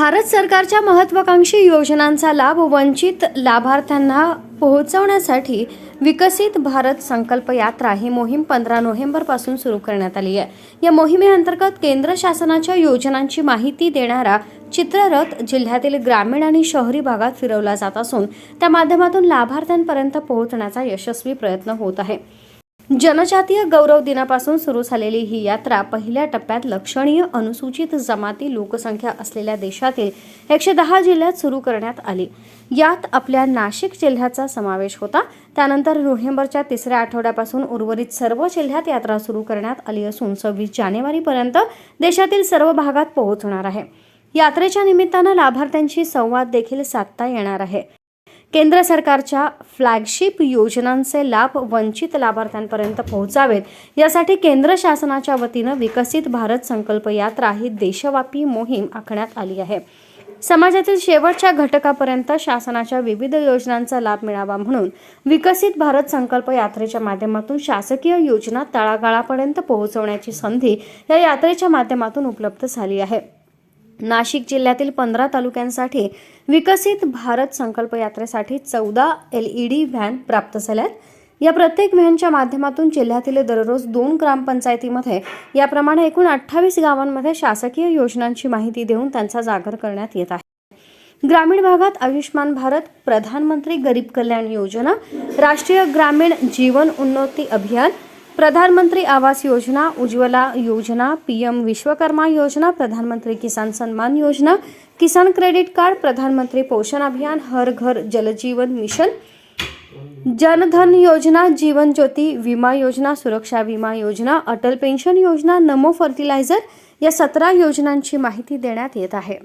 भारत सरकारच्या महत्त्वाकांक्षी योजनांचा लाभ वंचित लाभार्थ्यांना पोहोचवण्यासाठी विकसित भारत संकल्प यात्रा ही मोहीम पंधरा नोव्हेंबरपासून सुरू करण्यात आली आहे. या मोहिमेअंतर्गत केंद्र शासनाच्या योजनांची माहिती देणारा चित्ररथ जिल्ह्यातील ग्रामीण आणि शहरी भागात फिरवला जात असून त्या माध्यमातून लाभार्थ्यांपर्यंत पोहोचण्याचा यशस्वी प्रयत्न होत आहे. जनजातीय गौरव दिनापासून सुरू झालेली ही यात्रा पहिल्या टप्प्यात लक्षणीय अनुसूचित जमाती लोकसंख्या असलेल्या देशातील एकशे दहा जिल्ह्यात सुरू करण्यात आली. यात आपल्या नाशिक जिल्ह्याचा समावेश होता. त्यानंतर नोव्हेंबरच्या तिसऱ्या आठवड्यापासून उर्वरित सर्व जिल्ह्यात यात्रा सुरू करण्यात आली असून सव्वीस जानेवारीपर्यंत देशातील सर्व भागात पोहोचणार आहे. यात्रेच्या निमित्तानं लाभार्थ्यांशी संवाद देखील साधता येणार आहे. केंद्र सरकारच्या फ्लॅगशिप योजनांचे लाभ वंचित लाभार्थ्यांपर्यंत पोहोचावेत. यासाठी केंद्र शासनाच्या वतीनं विकसित भारत संकल्प यात्रा ही देशव्यापी मोहीम आखण्यात आली आहे. समाजातील शेवटच्या घटकापर्यंत शासनाच्या विविध योजनांचा लाभ मिळावा म्हणून विकसित भारत संकल्प यात्रेच्या माध्यमातून शासकीय योजना तळागाळापर्यंत पोहोचवण्याची संधी या यात्रेच्या माध्यमातून उपलब्ध झाली आहे. नाशिक जिल्ह्यातील पंधरा तालुक्यांसाठी विकसित भारत संकल्प यात्रेसाठी चौदा एल ई डी व्हॅन प्राप्त झाल्यात. या प्रत्येक व्हॅनच्या माध्यमातून जिल्ह्यातील दररोज दोन ग्रामपंचायतीमध्ये याप्रमाणे एकूण अठ्ठावीस गावांमध्ये शासकीय योजनांची माहिती देऊन त्यांचा जागर करण्यात येत आहे. ग्रामीण भागात आयुष्मान भारत प्रधानमंत्री गरीब कल्याण योजना राष्ट्रीय ग्रामीण जीवन उन्नती अभियान प्रधानमंत्री आवास योजना उज्ज्वला योजना पीएम विश्वकर्मा योजना प्रधानमंत्री किसान सन्मान योजना किसान क्रेडिट कार्ड प्रधानमंत्री पोषण अभियान हर घर जलजीवन मिशन जनधन योजना जीवन ज्योती विमा योजना सुरक्षा विमा योजना अटल पेन्शन योजना नमो फर्टिलायझर या सतरा योजनांची माहिती देण्यात येत आहे.